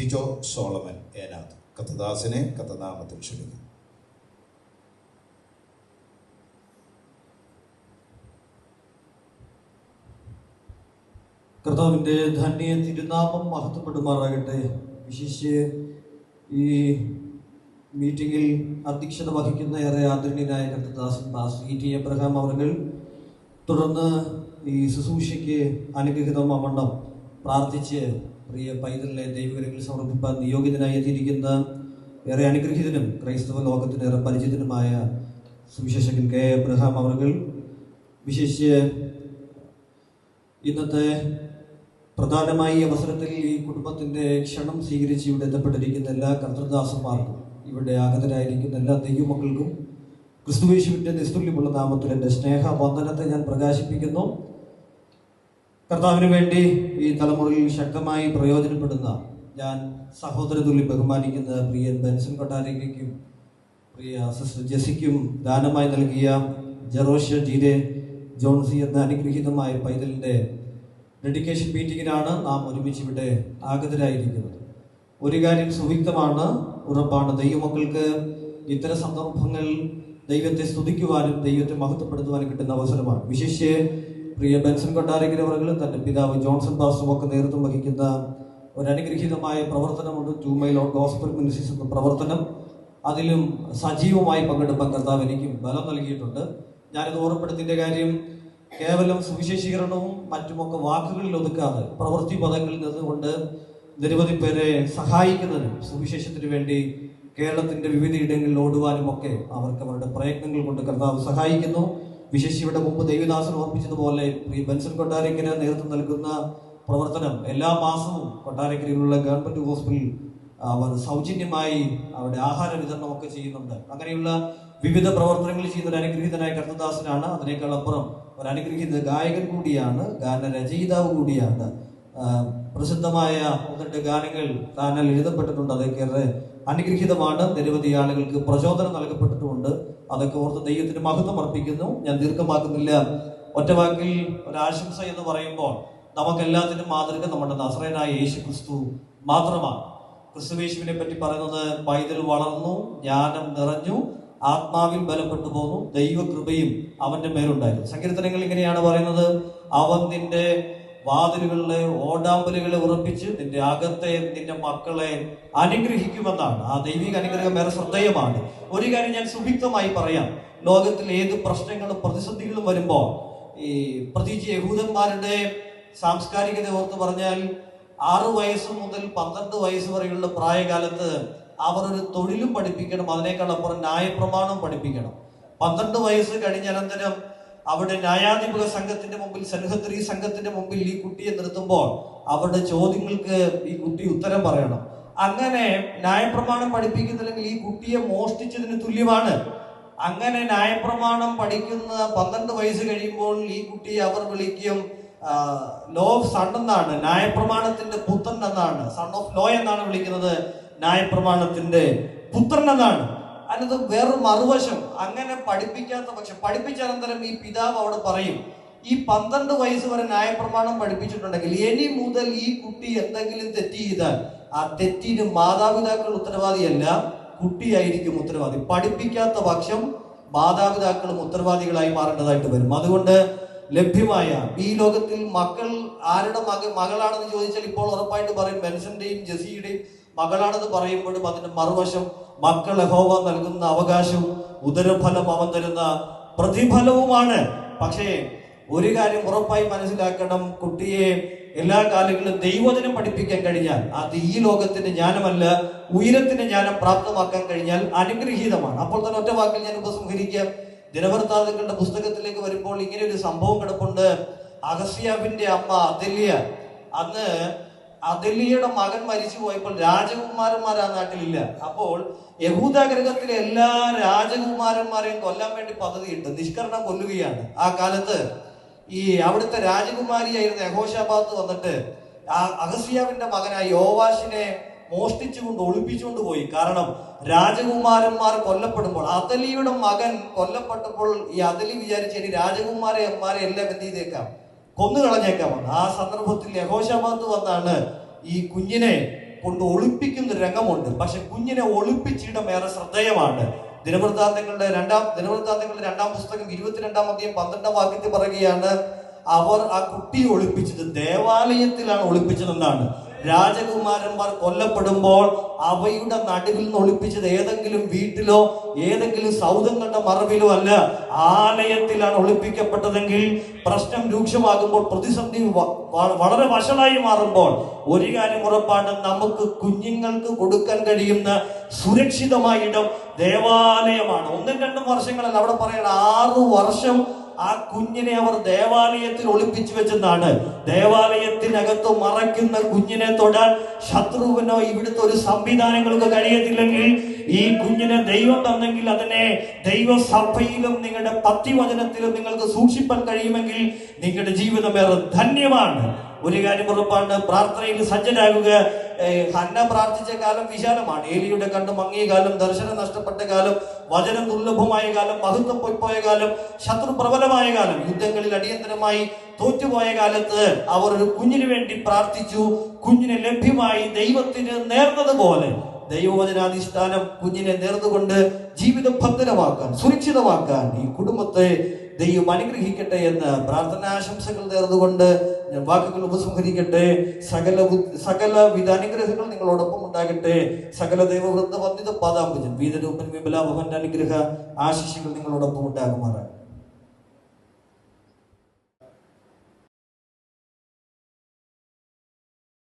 Tijo Solomon Enath. കഥദാസിനെ കഥനാമത്തിൽ ക്ഷണിക്കുന്നു. കർത്താവിന്റെ ധന്യ തിരുനാമം മഹത്വപ്പെടുമാറാകട്ടെ. വിശേഷിച്ച് ഈ മീറ്റിംഗിൽ അധ്യക്ഷത വഹിക്കുന്ന ഏറെ ആദരണീയനായ കർത്തദാസൻ ബാസ് ഇ ടി എബ്രഹാം അവർ തുടർന്ന് ഈ ശുശ്രൂഷയ്ക്ക് അനുഗ്രഹിതമാവണ്ണം പ്രാർത്ഥിച്ച് പ്രിയ പൈതലിനെ ദൈവകരങ്ങളിൽ സമർപ്പിപ്പാൻ നിയോഗിതനായി എത്തിയിരിക്കുന്ന ഏറെ അനുഗ്രഹീതനും ക്രൈസ്തവ ലോകത്തിന് ഏറെ പരിചിതനുമായ സുവിശേഷകൻ കെ എബ്രഹാം അവർ വിശേഷിച്ച് ഇന്നത്തെ പ്രധാനമായി ഈ അവസരത്തിൽ ഈ കുടുംബത്തിന്റെ ക്ഷണം സ്വീകരിച്ച് ഇവിടെ എത്തപ്പെട്ടിരിക്കുന്ന എല്ലാ കർത്തൃദാസന്മാർക്കും ഇവിടെ ആഗതരായിരിക്കുന്ന എല്ലാ ദൈവമക്കൾക്കും ക്രിസ്തുവേശുവിന്റെ നിസ്തുല്യമുള്ള നാമത്തിൽ എന്റെ സ്നേഹ വന്ദനത്തെ ഞാൻ പ്രകാശിപ്പിക്കുന്നു. കർത്താവിന് വേണ്ടി ഈ തലമുറയിൽ ശക്തമായി പ്രയോജനപ്പെടുന്ന ഞാൻ സഹോദരതുള്ളി ബഹുമാനിക്കുന്ന പ്രിയൻ ബെൻസൻ കൊട്ടാരയ്ക്കും പ്രിയ സിസ്റ്റർ ജെസിക്കും ദാനമായി നൽകിയ ജെറോഷ്യ ജീരെ ജോൺസി എന്ന അനുഗ്രഹീതമായ പൈതലിന്റെ ഡെഡിക്കേഷൻ മീറ്റിങ്ങിനാണ് നാം ഒരുമിച്ച് ഇവിടെ ആഗതരായിരിക്കുന്നത് ഒരു കാര്യം സുവിക്തമാണ് ഉറപ്പാണ്. ദൈവമക്കൾക്ക് ഇത്തരം സന്ദർഭങ്ങൾ ദൈവത്തെ സ്തുതിക്കുവാനും ദൈവത്തെ മഹത്വപ്പെടുത്തുവാനും കിട്ടുന്ന അവസരമാണ്. വിശേഷിച്ച് പ്രിയ ബെൻസൺ കൊട്ടാരഗ്രവറുകളും തന്റെ പിതാവ് ജോൺസൺ പാസ്റ്ററും ഒക്കെ നേതൃത്വം വഹിക്കുന്ന ഒരു അനുഗ്രഹീതമായ പ്രവർത്തനമുണ്ട്. Two mile on gospel ministries എന്ന പ്രവർത്തനം. അതിലും സജീവമായി പങ്കെടുപ്പാൻ കർത്താവ് എനിക്കും ബലം നൽകിയിട്ടുണ്ട്. ഞാനിത് ഓർമ്മപ്പെടുത്തിന്റെ കാര്യം കേവലം സുവിശേഷീകരണവും മറ്റുമൊക്കെ വാക്കുകളിൽ ഒതുക്കാതെ പ്രവൃത്തി പദങ്ങളിൽ നിന്നുകൊണ്ട് നിരവധി പേരെ സഹായിക്കുന്നതിനും സുവിശേഷത്തിന് വേണ്ടി കേരളത്തിന്റെ വിവിധ ഇടങ്ങളിൽ ഓടുവാനും ഒക്കെ അവർക്ക് അവരുടെ പ്രയത്നങ്ങൾ കൊണ്ട് കർത്താവ് സഹായിക്കുന്നു. വിശേഷിയുടെ മുമ്പ് ദേവിദാസൻ ഓർപ്പിച്ചതുപോലെ ഈ ബെൻസൺ കൊട്ടാരക്കര നേതൃത്വം നൽകുന്ന പ്രവർത്തനം എല്ലാ മാസവും കൊട്ടാരക്കരയിലുള്ള ഗവൺമെന്റ് ഹോസ്പിറ്റലിൽ അവർ സൗജന്യമായി അവിടെ ആഹാര വിതരണം ഒക്കെ ചെയ്യുന്നുണ്ട്. അങ്ങനെയുള്ള വിവിധ പ്രവർത്തനങ്ങൾ ചെയ്യുന്ന ഒരു അനുഗ്രഹീതനായ കർത്തദാസനാണ് അതിനേക്കാൾ അപ്പുറം ഒരു അനുഗ്രഹീത ഗായകൻ കൂടിയാണ് ഗാനരചയിതാവ് കൂടിയാണ്. പ്രസിദ്ധമായ ഒന്നിട്ട് ഗാനങ്ങൾ താനാൽ എഴുതപ്പെട്ടിട്ടുണ്ട്. അതൊക്കെ അനുഗ്രഹീതമാണ്. നിരവധി ആളുകൾക്ക് പ്രചോദനം നൽകപ്പെട്ടിട്ടുമുണ്ട്. അതൊക്കെ ഓർത്ത് ദൈവത്തിന് മഹത്വം അർപ്പിക്കുന്നു. ഞാൻ ദീർഘമാക്കുന്നില്ല. ഒറ്റവാക്കിൽ ഒരാശംസ എന്ന് പറയുമ്പോൾ നമുക്കെല്ലാത്തിനും മാതൃക നമ്മുടെ നസ്രനായ യേശു ക്രിസ്തു മാത്രമാണ്. ക്രിസ്തുവേശുവിനെ പറ്റി പറയുന്നത് പൈതൽ വളർന്നു ജ്ഞാനം നിറഞ്ഞു ആത്മാവിൽ ബലപ്പെട്ടു പോന്നു ദൈവകൃപയും അവന്റെ മേലുണ്ടായിരുന്നു. സങ്കീർത്തനങ്ങൾ ഇങ്ങനെയാണ് പറയുന്നത്. അവൻ നിന്റെ വാതിലുകളിലെ ഓടാമ്പലുകളെ ഉറപ്പിച്ച് നിന്റെ അകത്തെ നിന്റെ മക്കളെ അനുഗ്രഹിക്കുമെന്നാണ്. ആ ദൈവിക അനുഗ്രഹം വേറെ ശ്രദ്ധേയമാണ്. ഒരു കാര്യം ഞാൻ സുഭിക്തമായി പറയാം. ലോകത്തിൽ ഏത് പ്രശ്നങ്ങളും പ്രതിസന്ധികളും വരുമ്പോൾ ഈ പ്രത്യേകിച്ച് യഹൂദന്മാരുടെ സാംസ്കാരികത ഓർത്ത് പറഞ്ഞാൽ ആറ് വയസ്സ് മുതൽ പന്ത്രണ്ട് വയസ്സ് വരെയുള്ള പ്രായകാലത്ത് അവർ ഒരു തൊഴിലും പഠിപ്പിക്കണം. അതിനേക്കാൾ അപ്പുറം ന്യായപ്രമാണം പഠിപ്പിക്കണം. പന്ത്രണ്ട് വയസ്സ് കഴിഞ്ഞ അനന്തരം അവിടെ ന്യായാധിപക സംഘത്തിന്റെ മുമ്പിൽ സൻഹത്രി സംഘത്തിന്റെ മുമ്പിൽ ഈ കുട്ടിയെ നിർത്തുമ്പോൾ അവരുടെ ചോദ്യങ്ങൾക്ക് ഈ കുട്ടി ഉത്തരം പറയണം. അങ്ങനെ ന്യായപ്രമാണം പഠിപ്പിക്കുന്നില്ലെങ്കിൽ ഈ കുട്ടിയെ മോഷ്ടിച്ചതിന് തുല്യമാണ്. അങ്ങനെ ന്യായപ്രമാണം പഠിക്കുന്ന പന്ത്രണ്ട് വയസ്സ് കഴിയുമ്പോൾ ഈ കുട്ടിയെ അവർ വിളിക്കും ലോ ഓഫ് സൺ എന്നാണ് ന്യായപ്രമാണത്തിന്റെ പുത്രൻ എന്നാണ്. സൺ ഓഫ് ലോ എന്നാണ് വിളിക്കുന്നത് ന്യായപ്രമാണത്തിന്റെ പുത്രൻ എന്നാണ്. അതിനത് വേറൊരു മറുവശം അങ്ങനെ പഠിപ്പിക്കാത്ത പക്ഷെ പഠിപ്പിച്ച അനന്തരം ഈ പിതാവ് അവിടെ പറയും ഈ പന്ത്രണ്ട് വയസ്സ് വരെ ന്യായപ്രമാണം പഠിപ്പിച്ചിട്ടുണ്ടെങ്കിൽ ഇനി മുതൽ ഈ കുട്ടി എന്തെങ്കിലും തെറ്റ് ചെയ്താൽ ആ തെറ്റിന് മാതാപിതാക്കൾ ഉത്തരവാദിയല്ല കുട്ടിയായിരിക്കും ഉത്തരവാദി. പഠിപ്പിക്കാത്ത പക്ഷം മാതാപിതാക്കളും ഉത്തരവാദികളായി മാറേണ്ടതായിട്ട് വരും. അതുകൊണ്ട് ലഭ്യമായ. ഈ ലോകത്തിൽ മക്കൾ ആരുടെ മക മകളാണെന്ന് ചോദിച്ചാൽ ഇപ്പോൾ ഉറപ്പായിട്ട് പറയും ബെൻസന്റെയും ജെസിയുടെയും മകളാണെന്ന് പറയുമ്പോഴും അതിന്റെ മറുവശം മക്കൾ യഹോവ നൽകുന്ന അവകാശവും ഉദരഫലം അവൻ തരുന്ന പ്രതിഫലവുമാണ്. പക്ഷേ ഒരു കാര്യം ഉറപ്പായി മനസ്സിലാക്കണം. കുട്ടിയെ എല്ലാ കാലങ്ങളിലും ദൈവജനം പഠിപ്പിക്കാൻ കഴിഞ്ഞാൽ അത് ഈ ലോകത്തിന്റെ ജ്ഞാനമല്ല ഉയരത്തിന്റെ ജ്ഞാനം പ്രാപ്തമാക്കാൻ കഴിഞ്ഞാൽ അനുഗ്രഹീതമാണ്. അപ്പോൾ തന്നെ ഒറ്റ വാക്കിൽ ഞാൻ ഉപസംഹരിക്കാം. ദിനവൃത്താന്തങ്ങളുടെ പുസ്തകത്തിലേക്ക് വരുമ്പോൾ ഇങ്ങനെ ഒരു സംഭവം കിടപ്പുണ്ട്. അഗസ്യാബിന്റെ അമ്മ അദല്യ. അന്ന് അദല്യയുടെ മകൻ മരിച്ചു പോയപ്പോൾ രാജകുമാരന്മാർ ആ നാട്ടിലില്ല. അപ്പോൾ യഹൂദാഗ്രഹത്തിലെ എല്ലാ രാജകുമാരന്മാരെയും കൊല്ലാൻ വേണ്ടി പദ്ധതിയിട്ട് നിഷ്കരണം കൊല്ലുകയാണ്. ആ കാലത്ത് ഈ അവിടുത്തെ രാജകുമാരിയായിരുന്ന യഹോഷാബാദ് വന്നിട്ട് അഗസ്യാവിന്റെ മകനായ യോവാഷിനെ മോഷ്ടിച്ചുകൊണ്ട് ഒളിപ്പിച്ചുകൊണ്ട് പോയി. കാരണം രാജകുമാരന്മാർ കൊല്ലപ്പെടുമ്പോൾ അതലിയുടെ മകൻ കൊല്ലപ്പെട്ടപ്പോൾ ഈ അതലി വിചാരിച്ച ഇനി രാജകുമാരെ അമ്മാരെ എല്ലാം എന്ത് ചെയ്തേക്കാം? കൊന്നു കളഞ്ഞേക്കാം ആ സന്ദർഭത്തിൽ യഹോശാബാത്ത് വന്നാണ് ഈ കുഞ്ഞിനെ കൊണ്ട് ഒളിപ്പിക്കുന്ന രംഗമുണ്ട്. പക്ഷെ കുഞ്ഞിനെ ഒളിപ്പിച്ചിടം ഏറെ ശ്രദ്ധേയമാണ്. ദിനവൃത്താന്തങ്ങളുടെ രണ്ടാം ദിനവൃത്താന്തങ്ങളുടെ രണ്ടാം പുസ്തകം ഇരുപത്തിരണ്ടാം അധ്യായം പന്ത്രണ്ടാം വാക്യത്തിൽ പറയുകയാണ് അവർ ആ കുട്ടിയെ ഒളിപ്പിച്ചത് ദേവാലയത്തിലാണ് ഒളിപ്പിച്ചതെന്നാണ്. രാജകുമാരന്മാർ കൊല്ലപ്പെടുമ്പോൾ അവയുടെ നടുവിൽ നിന്ന് ഒളിപ്പിച്ചത് ഏതെങ്കിലും വീട്ടിലോ ഏതെങ്കിലും സൗധങ്ങളുടെ മറവിലോ അല്ല. ആലയത്തിലാണ് ഒളിപ്പിക്കപ്പെട്ടതെങ്കിൽ പ്രശ്നം രൂക്ഷമാകുമ്പോൾ പ്രതിസന്ധി വളരെ വഷളായി മാറുമ്പോൾ ഒരു കാര്യം ഉറപ്പാണ് നമുക്ക് കുഞ്ഞുങ്ങൾക്ക് കൊടുക്കാൻ കഴിയുന്ന സുരക്ഷിതമായ ഇടം ദേവാലയമാണ്. ഒന്നും രണ്ടും വർഷങ്ങളല്ല. അവിടെ പറയണ ആറു വർഷം ആ കുഞ്ഞിനെ അവർ ദേവാലയത്തിൽ ഒളിപ്പിച്ചു വെച്ചെന്നാണ്. ദേവാലയത്തിനകത്ത് മറയ്ക്കുന്ന കുഞ്ഞിനെ തൊടാൻ ശത്രുവിനോ ഇവിടുത്തെ ഒരു സംവിധാനങ്ങൾക്ക് കഴിയത്തില്ലെങ്കിൽ ഈ കുഞ്ഞിനെ ദൈവം തന്നെങ്കിൽ അതിനെ ദൈവസഭയിലും നിങ്ങളുടെ പത്തിവചനത്തിലും നിങ്ങൾക്ക് സൂക്ഷിപ്പാൻ കഴിയുമെങ്കിൽ നിങ്ങളുടെ ജീവിതം ഏറെ ധന്യമാണ്. ഒരു കാര്യം ഉറപ്പാണ് പ്രാർത്ഥനയിൽ സജ്ജനാകുക ഏഹ് ഹന്ന പ്രാർത്ഥിച്ച കാലം വിശാലമാണ്. ഏലിയുടെ കണ്ട് മങ്ങിയ കാലം ദർശനം നഷ്ടപ്പെട്ട കാലം വചനം ദുർലഭമായ കാലം മഹത്വം പോയ കാലം ശത്രു പ്രബലമായ കാലം യുദ്ധങ്ങളിൽ അടിയന്തരമായി തോറ്റുപോയ കാലത്ത് അവർ ഒരു കുഞ്ഞിന് വേണ്ടി പ്രാർത്ഥിച്ചു. കുഞ്ഞിനെ ലഭ്യമായി ദൈവത്തിന് നേർന്നതുപോലെ ദൈവവചനാധിഷ്ഠാനം കുഞ്ഞിനെ നേർന്നുകൊണ്ട് ജീവിതം ഭദ്രമാക്കാൻ സുരക്ഷിതമാക്കാൻ ഈ കുടുംബത്തെ ദൈവം അനുഗ്രഹിക്കട്ടെ എന്ന് പ്രാർത്ഥനാശംസകൾ നേർന്നുകൊണ്ട് ഞാൻ വാക്കുകൾ ഉപസംഹരിക്കട്ടെ. സകല സകല വിധാനുഗ്രഹങ്ങൾ നിങ്ങളോടൊപ്പം ഉണ്ടാകട്ടെ. സകല ദൈവവൃദ്ധ വന്ദിത പാതാമ്പുജൻ വീതരൂപൻ വിമലാഭവന്റെ അനുഗ്രഹ ആശിഷകൾ നിങ്ങളോടൊപ്പം ഉണ്ടാകുമാറാണ്